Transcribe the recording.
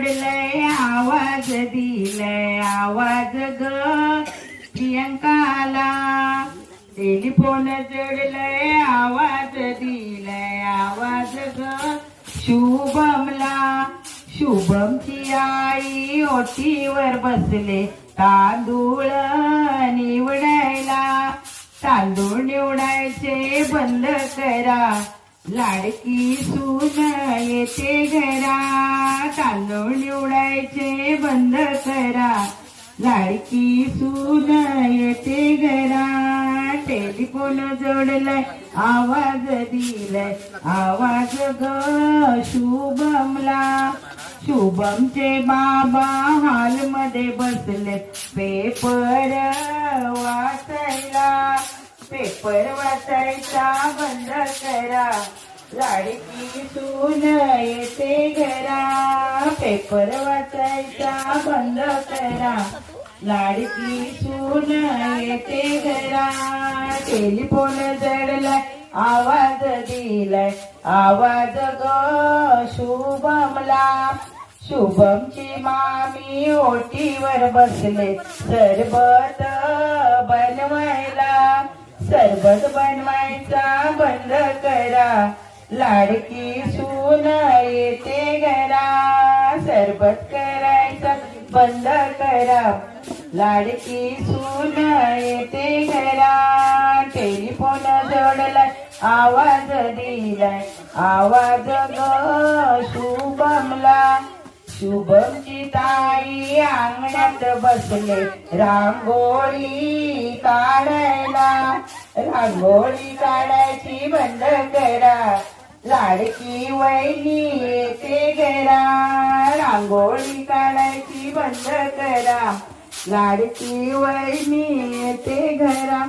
लय आवाज दिलय आवाज ग. प्रियंकाला टेलिफोन जोडलय आवाज दिलय आवाज ग. शुभमला शुभमची आई ओटीवर बसले तांदूळ निवडायला. तांदूळ निवडायचे बंद करा. लाडकी सून येते घरा. तांदूळ निवडायचे बंद करा. लाडकी सून येते घरा टेलिफोन जोडलाय आवाज दिलाय. आवाज ग शुभमला. शुभमचे बाबा हॉलमध्ये बसले. पेपर वाचायला. पेपर वाचायचा बंद करा. लाडकी सून येते घरा. पेपर वाचायचा बंद करा. लाडकी सून येते घरा. टेलिफोन जडलाय आवाज दिलाय. आवाज ग शुभमला. शुभमची मामी ओटीवर बसले. सरबत बनवायला. सरबत बनवायचा बंद करा. लाडकी सून येते घरा सरबत करायचा बंद करा. लाडकी सून येते घरा टेलिफोन जोडलाय आवाज दिलाय. आवाज ग शुभमला. शुभमची ताई अंगणात बसले रांगोळी काढायला. रांगोळी काढायची बंद करा. लाडकी वहिनी येते घरा. रांगोळी काढायची बंद करा. लाडकी वहिनी येते घरा.